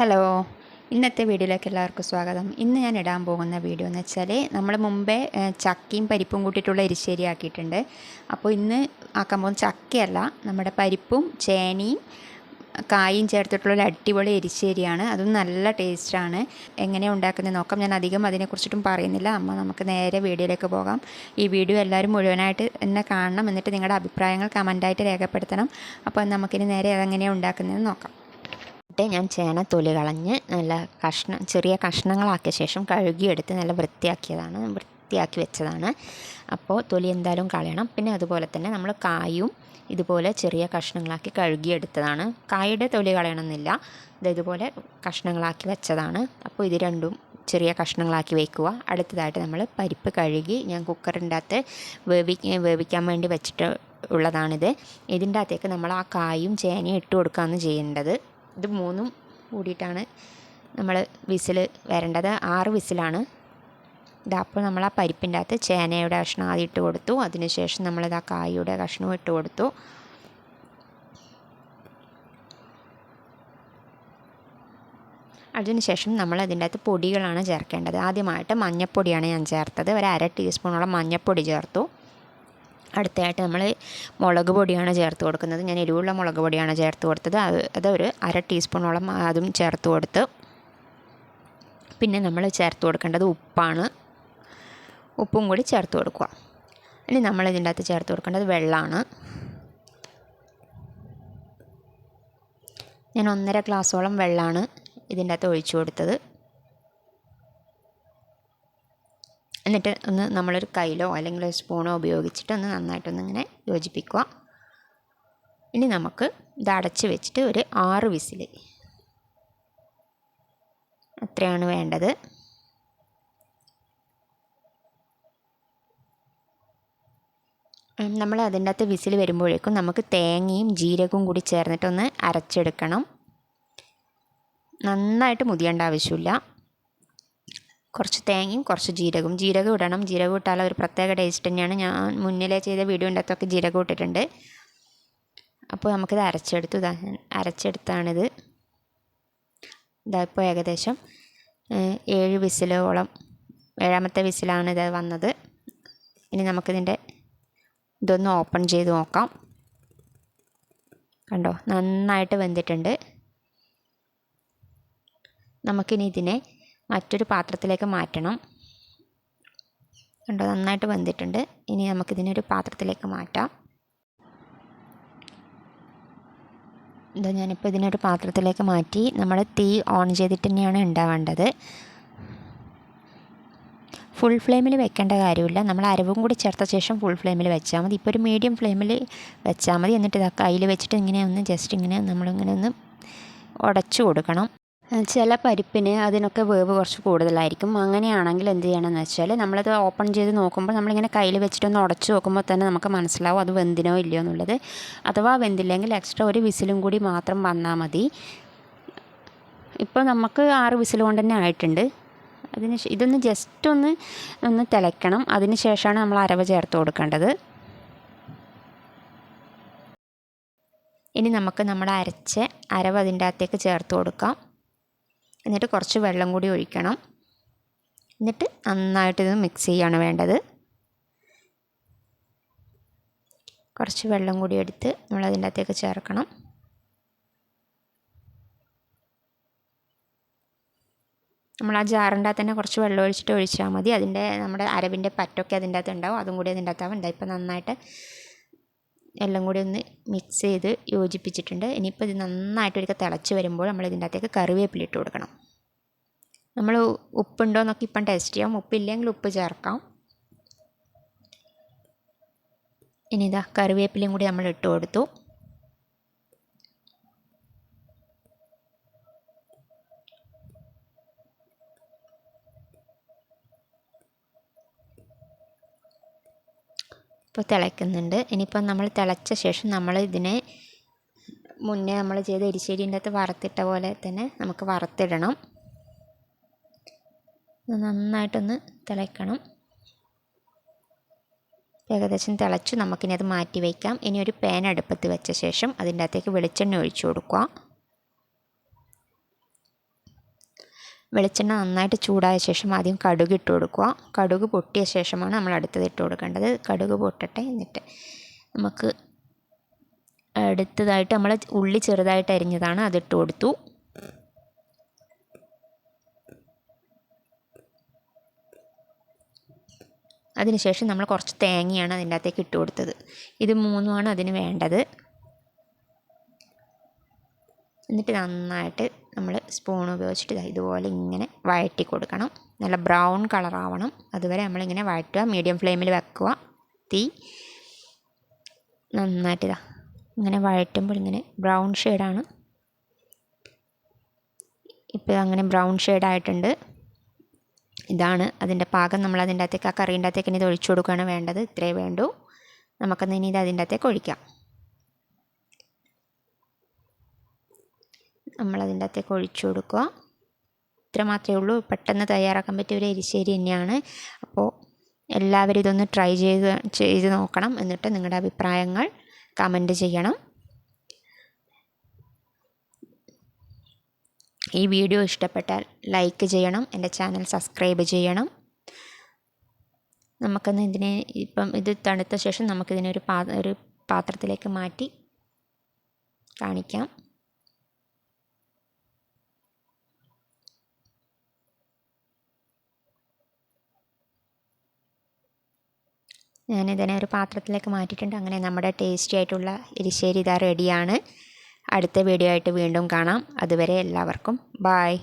Hello ഇന്നത്തെ വീഡിയോയിലേക്ക് എല്ലാവർക്കും സ്വാഗതം. ഇന്ന് ഞാൻ ഇടാൻ പോകുന്ന വീഡിയോ എന്ന് വെച്ചാൽ നമ്മൾ മുമ്പേ ചക്കയും പരിപ്പും കൂട്ടിയിട്ടുള്ള എരിശ്ശേരി ആക്കിയിട്ടുണ്ട്. അപ്പോൾ ഇന്ന് ആക്കാൻ പോകുന്ന ചക്കയല്ല നമ്മുടെ പരിപ്പും ചേനയും കായും ചേർത്തിട്ടുള്ള ഒരു അടിപൊളി എരിശ്ശേരിയാണ്. അതും നല്ല ടേസ്റ്റാണ്. എങ്ങനെയാണ് ഉണ്ടാക്കുന്നത് നോക്കാം. ഞാൻ അധികം അതിനെക്കുറിച്ചിട്ടും പറയുന്നില്ല. അമ്മ നമുക്ക് നേരെ വീഡിയോയിലേക്ക് പോകാം. ഈ വീഡിയോ എല്ലാവരും മുഴുവനായിട്ട് എന്നെ കാണണം. എന്നിട്ട് നിങ്ങളുടെ അഭിപ്രായങ്ങൾ കമന്റായിട്ട് രേഖപ്പെടുത്തണം. അപ്പോൾ നമുക്കിനി നേരെ അതെങ്ങനെയാണ് ഉണ്ടാക്കുന്നതെന്ന് നോക്കാം. എന്നിട്ട് ഞാൻ ചേന തൊലി കളഞ്ഞ് നല്ല കഷ്ണം ചെറിയ കഷ്ണങ്ങളാക്കിയ ശേഷം കഴുകിയെടുത്ത് നല്ല വൃത്തിയാക്കിയതാണ് വൃത്തിയാക്കി വെച്ചതാണ്. അപ്പോൾ തൊലി എന്തായാലും കളയണം. പിന്നെ അതുപോലെ തന്നെ നമ്മൾ കായും ഇതുപോലെ ചെറിയ കഷ്ണങ്ങളാക്കി കഴുകിയെടുത്തതാണ്. കായുടെ തൊലി കളയണമെന്നില്ല. ഇത് ഇതുപോലെ കഷ്ണങ്ങളാക്കി വെച്ചതാണ്. അപ്പോൾ ഇത് രണ്ടും ചെറിയ കഷ്ണങ്ങളാക്കി വയ്ക്കുക അടുത്തതായിട്ട് നമ്മൾ പരിപ്പ് കഴുകി ഞാൻ കുക്കറിന്റെ അകത്ത് വേവി വേവിക്കാൻ വേണ്ടി വെച്ചിട്ട് ഉള്ളതാണിത്. ഇതിന്റെ അകത്തേക്ക് നമ്മൾ ആ കായും ചേനയും ഇട്ട് കൊടുക്കുകയാണ് ചെയ്യേണ്ടത്. ഇത് മൂന്നും കൂടിയിട്ടാണ് നമ്മൾ വിസിൽ വരേണ്ടത്. ആറ് വിസിലാണ്. ഇതപ്പോൾ നമ്മൾ ആ പരിപ്പിന്റെ അകത്ത് ചേനയുടെ കഷ്ണം ആദ്യം ഇട്ട് കൊടുത്തു. അതിനുശേഷം നമ്മളിത് ആ കായയുടെ കഷ്ണവും ഇട്ട് കൊടുത്തു. അതിനുശേഷം നമ്മൾ അതിന്റെ അകത്ത് പൊടികളാണ് ചേർക്കേണ്ടത്. ആദ്യമായിട്ട് മഞ്ഞൾപ്പൊടിയാണ് ഞാൻ ചേർത്തത്. ഒരു അര ടീസ്പൂണോളം മഞ്ഞൾപ്പൊടി ചേർത്തു. അടുത്തതായിട്ട് നമ്മൾ മുളക് പൊടിയാണ് ചേർത്ത് കൊടുക്കുന്നത്. ഞാൻ എരിവുള്ള മുളക് പൊടിയാണ് ചേർത്ത് കൊടുത്തത്. അത് അതൊരു അര ടീസ്പൂണോളം അതും ചേർത്ത് കൊടുത്ത് പിന്നെ നമ്മൾ ചേർത്ത് കൊടുക്കേണ്ടത് ഉപ്പാണ്. ഉപ്പും കൂടി ചേർത്ത് കൊടുക്കുക. ഇനി നമ്മൾ ഇതിന്റെ അകത്ത് ചേർത്ത് കൊടുക്കേണ്ടത് വെള്ളമാണ് ഞാൻ ഒന്നര ഗ്ലാസ്സോളം വെള്ളമാണ് ഇതിന്റെ അകത്ത് ഒഴിച്ചു കൊടുത്തത്. എന്നിട്ട് ഒന്ന് നമ്മളൊരു കയ്യിലോ അല്ലെങ്കിൽ ഒരു സ്പൂണോ ഉപയോഗിച്ചിട്ട് ഒന്ന് നന്നായിട്ടൊന്ന് ഇങ്ങനെ യോജിപ്പിക്കുക. ഇനി നമുക്ക് ഇത് അടച്ച് വെച്ചിട്ട് ഒരു ആറ് വിസിൽ അത്രയാണ് വേണ്ടത്. നമ്മൾ അതിന്റെ അകത്ത് വിസിൽ വരുമ്പോഴേക്കും നമുക്ക് തേങ്ങയും ജീരകവും കൂടി ചേർന്നിട്ടൊന്ന് അരച്ചെടുക്കണം. നന്നായിട്ട് മുതിയേണ്ട ആവശ്യമില്ല. കുറച്ച് തേങ്ങയും കുറച്ച് ജീരകവും. ജീരകം ഇടണം. ജീരകം ഇട്ടാൽ ഒരു പ്രത്യേക ടേസ്റ്റ് തന്നെയാണ്. ഞാൻ മുന്നിലെ ചെയ്ത വീഡിയോന്റെ അകത്തൊക്കെ ജീരകം ഇട്ടിട്ടുണ്ട്. അപ്പോൾ നമുക്കിത് അരച്ചെടുത്തു. ഇതാ അരച്ചെടുത്താണിത്. ഇതാ ഇപ്പോൾ ഏകദേശം ഏഴ് വിസിലോളം ഏഴാമത്തെ വിസിലാണ് ഇത് വന്നത്. ഇനി നമുക്കിതിന്റെ ഇതൊന്ന് ഓപ്പൺ ചെയ്ത് നോക്കാം. കണ്ടോ? നന്നായിട്ട് വെന്തിട്ടുണ്ട്. നമുക്കിനി ഇതിനെ മറ്റൊരു പാത്രത്തിലേക്ക് മാറ്റണം. കണ്ടോ നന്നായിട്ട് വെന്തിട്ടുണ്ട്. ഇനി നമുക്കിതിനൊരു പാത്രത്തിലേക്ക് മാറ്റാം. ഇതാ ഞാനിപ്പോൾ ഇതിനൊരു പാത്രത്തിലേക്ക് മാറ്റി. നമ്മൾ തീ ഓൺ ചെയ്തിട്ട് തന്നെയാണ് ഉണ്ടാവേണ്ടത്. ഫുൾ ഫ്ലെയിമിൽ വെക്കേണ്ട കാര്യമില്ല. നമ്മൾ അരവും കൂടി ചേർത്ത ശേഷം ഫുൾ ഫ്ലെയിമിൽ വെച്ചാൽ മതി. ഇപ്പോൾ ഒരു മീഡിയം ഫ്ലെയിമിൽ വെച്ചാൽ മതി. എന്നിട്ട് ഇതാ കയ്യിൽ വെച്ചിട്ട് ഇങ്ങനെ ഒന്ന് ജസ്റ്റ് ഇങ്ങനെ നമ്മളിങ്ങനെ ഒന്ന് ഉടച്ചു കൊടുക്കണം. ചില പരിപ്പിന് അതിനൊക്കെ വേവ് കുറച്ച് കൂടുതലായിരിക്കും. അങ്ങനെയാണെങ്കിൽ എന്ത് ചെയ്യണമെന്ന് വെച്ചാൽ നമ്മളത് ഓപ്പൺ ചെയ്ത് നോക്കുമ്പോൾ നമ്മളിങ്ങനെ കയ്യിൽ വെച്ചിട്ടൊന്ന് ഉടച്ച് നോക്കുമ്പോൾ തന്നെ നമുക്ക് മനസ്സിലാവും അത് വെന്തിനോ ഇല്ലയോ എന്നുള്ളത്. അഥവാ വെന്തില്ലെങ്കിൽ എക്സ്ട്രാ ഒരു വിസിലും കൂടി മാത്രം വന്നാൽ മതി. ഇപ്പോൾ നമുക്ക് ആറ് വിസിൽ കൊണ്ട് തന്നെ ആയിട്ടുണ്ട്. അതിന് ഇതൊന്ന് ജസ്റ്റ് ഒന്ന് ഒന്ന് തിളയ്ക്കണം. അതിന് ശേഷമാണ് നമ്മൾ അരവ് ചേർത്ത് കൊടുക്കേണ്ടത്. ഇനി നമുക്ക് നമ്മുടെ അരച്ച അരവ് അതിന്റെ അകത്തേക്ക് ചേർത്ത് കൊടുക്കാം. എന്നിട്ട് കുറച്ച് വെള്ളം കൂടി ഒഴിക്കണം. എന്നിട്ട് നന്നായിട്ട് ഇത് മിക്സ് ചെയ്യാണ് വേണ്ടത്. കുറച്ച് വെള്ളം കൂടി എടുത്ത് നമ്മൾ അതിന്റെ അകത്തേക്ക് ചേർക്കണം. നമ്മൾ ആ ജാറിന്റെ അകത്ത് തന്നെ കുറച്ച് വെള്ളം ഒഴിച്ചിട്ട് ഒഴിച്ചാൽ മതി. അതിന്റെ നമ്മുടെ അരവിന്റെ പറ്റൊക്കെ അതിന്റെ അകത്ത് ഉണ്ടാവും. അതും കൂടി അതിന്റെ അകത്താവും ഉണ്ടാവും ഇപ്പം നന്നായിട്ട് എല്ലാം കൂടി ഒന്ന് മിക്സ് ചെയ്ത് യോജിപ്പിച്ചിട്ടുണ്ട്. ഇനിയിപ്പോൾ ഇത് നന്നായിട്ട് ഒരിക്കൽ തിളച്ച് വരുമ്പോൾ നമ്മൾ ഇതിന്റെ അകത്തേക്ക് കറിവേപ്പില ഇട്ട് കൊടുക്കണം. നമ്മൾ ഉപ്പുണ്ടോ എന്നൊക്കെ ഇപ്പം ടേസ്റ്റ് ചെയ്യാം. ഉപ്പില്ലെങ്കിൽ ഉപ്പ് ചേർക്കാം. ഇനി ഇതാ കറിവേപ്പിലയും കൂടി നമ്മൾ ഇട്ട് കൊടുത്തു. ഇപ്പോൾ തിളയ്ക്കുന്നുണ്ട്. ഇനിയിപ്പോൾ നമ്മൾ തിളച്ച ശേഷം നമ്മൾ ഇതിനെ മുന്നേ നമ്മൾ ചെയ്ത എരിശ്ശേരിന്റെ അകത്ത് വറുത്തിട്ട പോലെ തന്നെ നമുക്ക് വറുത്തിടണം. നന്നായിട്ടൊന്ന് തിളയ്ക്കണം. ഏകദേശം തിളച്ചു നമുക്കിനി അത് മാറ്റി വയ്ക്കാം. ഇനി ഒരു പാൻ അടുപ്പത്ത് വെച്ച ശേഷം അതിന്റെ അകത്തേക്ക് വെളിച്ചെണ്ണ ഒഴിച്ചു കൊടുക്കുക. വെളിച്ചെണ്ണ നന്നായിട്ട് ചൂടായ ശേഷം ആദ്യം കടുക് ഇട്ട് കൊടുക്കുക. കടുക് പൊട്ടിയ ശേഷമാണ് നമ്മൾ അടുത്തത് ഇട്ട് കൊടുക്കേണ്ടത്. കടുക് പൊട്ടട്ടെ എന്നിട്ട് നമുക്ക് അടുത്തതായിട്ട് നമ്മൾ ഉള്ളി ചെറുതായിട്ട് അരിഞ്ഞതാണ്. അതിട്ട് കൊടുത്തു. അതിനുശേഷം നമ്മൾ കുറച്ച് തേങ്ങയാണ് അതിന്റെ അകത്തേക്ക് ഇട്ട് കൊടുത്തത്. ഇത് മൂന്നുമാണ് അതിന് വേണ്ടത്. എന്നിട്ട് നന്നായിട്ട് നമ്മൾ സ്പൂൺ ഉപയോഗിച്ചിട്ട് ഇതുപോലെ ഇങ്ങനെ വഴറ്റി കൊടുക്കണം. നല്ല ബ്രൗൺ കളറാവണം അതുവരെ നമ്മളിങ്ങനെ വഴറ്റുക. മീഡിയം ഫ്ലെയിമിൽ വെക്കുക. തീ. നന്നായിട്ടിതാ ഇങ്ങനെ വഴറ്റുമ്പോൾ ഇങ്ങനെ ബ്രൗൺ ഷെയ്ഡാണ് ഇപ്പോൾ അങ്ങനെ ബ്രൗൺ ഷെയ്ഡായിട്ടുണ്ട് ഇതാണ് അതിന്റെ പാകം. നമ്മൾ അതിന്റെ അകത്തേക്ക് ആ കറീന്റെ അകത്തേക്ക് ഇനി ഇത് ഒഴിച്ചു കൊടുക്കുകയാണ് വേണ്ടത്. ഇത്രയേ വേണ്ടൂ. നമുക്കൊന്ന് ഇനി ഇത് അതിന്റെ അകത്തേക്ക് ഒഴിക്കാം. നമ്മളതിന്റെ അകത്തേക്ക് ഒഴിച്ചു കൊടുക്കുക. ഇത്ര മാത്രമേ ഉള്ളൂ. പെട്ടെന്ന് തയ്യാറാക്കാൻ പറ്റിയ ഒരു എരിശ്ശേരി തന്നെയാണ്. അപ്പോൾ എല്ലാവരും ഇതൊന്ന് ട്രൈ ചെയ്ത് ചെയ്ത് നോക്കണം. എന്നിട്ട് നിങ്ങളുടെ അഭിപ്രായങ്ങൾ കമന്റ് ചെയ്യണം. ഈ വീഡിയോ ഇഷ്ടപ്പെട്ടാൽ ലൈക്ക് ചെയ്യണം. എന്റെ ചാനൽ സബ്സ്ക്രൈബ് ചെയ്യണം. നമുക്കൊന്ന് ഇതിനെ ഇപ്പം ഇത് തണുത്ത ശേഷം നമുക്കിതിനെ ഒരു പാ ഒരു പാത്രത്തിലേക്ക് മാറ്റി കാണിക്കാം. ഞാനിതിനെ ഒരു പാത്രത്തിലേക്ക് മാറ്റിയിട്ടുണ്ട്. അങ്ങനെ നമ്മുടെ ടേസ്റ്റി ആയിട്ടുള്ള എരിശ്ശേരി ഇതാ റെഡിയാണ് അടുത്ത വീഡിയോ ആയിട്ട് വീണ്ടും കാണാം. അതുവരെ എല്ലാവർക്കും ബായ്